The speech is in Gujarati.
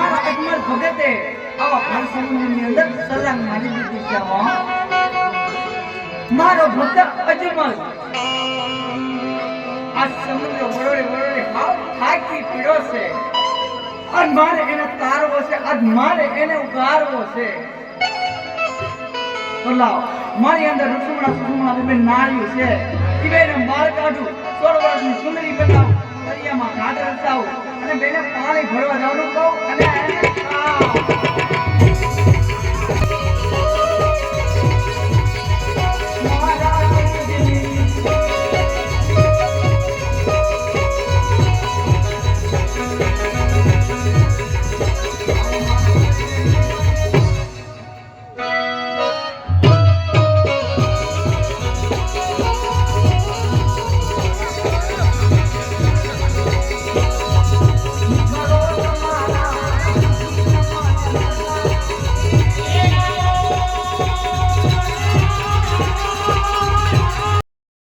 અજમલ ભગતે આવા ભાર અંદર સલાંગ મારી દીધી છે, હો. મારો ભક્ત અજમલ. આ સમુદ્ર વરોડે વરોડે હાવ થાકી પીડો છે. અને મારે એને તારવો છે, આજ મારે એને ઉગારવો છે. તો લાવ, મારી અંદર રસુમણા સુસુમણા બે નાળ્યું છે. ઈ બેને માર કાઢું સોળ વર્ષની સુંદરી બનાવું દરિયામાં ઘાટ રચાવું. અને બેને પાણી ભરવા જવાનું કહું અને